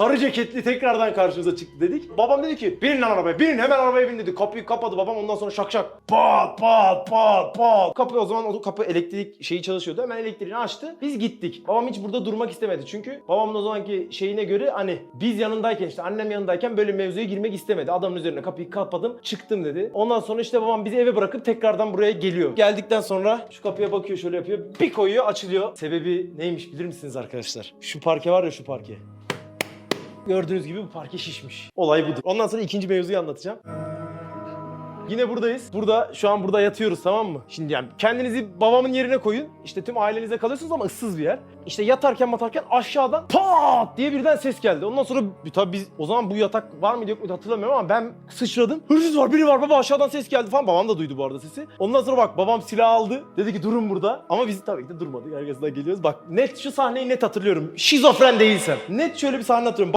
Sarı ceketli tekrardan karşımıza çıktı dedik. Babam dedi ki binin lan arabaya binin hemen arabaya bin dedi. Kapıyı kapadı babam ondan sonra şak şak. Pat pat pat pat. Kapı o zaman o kapı elektrik şeyi çalışıyordu. Hemen elektriğini açtı. Biz gittik. Babam hiç burada durmak istemedi. Çünkü babamın o zamanki şeyine göre hani biz yanındayken işte annem yanındayken böyle mevzuya girmek istemedi. Adamın üzerine kapıyı kapadım çıktım dedi. Ondan sonra işte babam bizi eve bırakıp tekrardan buraya geliyor. Geldikten sonra şu kapıya bakıyor şöyle yapıyor. Bir koyuyor açılıyor. Sebebi neymiş bilir misiniz arkadaşlar? Şu parke var ya şu parke. Gördüğünüz gibi bu parke şişmiş. Olay budur. Ondan sonra ikinci mevzuyu anlatacağım. Yine buradayız. Burada şu an burada yatıyoruz tamam mı? Şimdi yani kendinizi babamın yerine koyun. İşte tüm ailenize kalıyorsunuz ama ıssız bir yer. İşte yatarken matarken aşağıdan pat diye birden ses geldi. Ondan sonra tabii biz o zaman bu yatak var mıydı yok muydu hatırlamıyorum ama ben sıçradım. Hırsız var biri var baba aşağıdan ses geldi falan. Babam da duydu bu arada sesi. Ondan sonra bak babam silah aldı. Dedi ki durun burada. Ama biz tabii ki de durmadık. Arkasından geliyoruz. Bak net şu sahneyi net hatırlıyorum. Şizofren değilsem. Net şöyle bir sahne hatırlıyorum.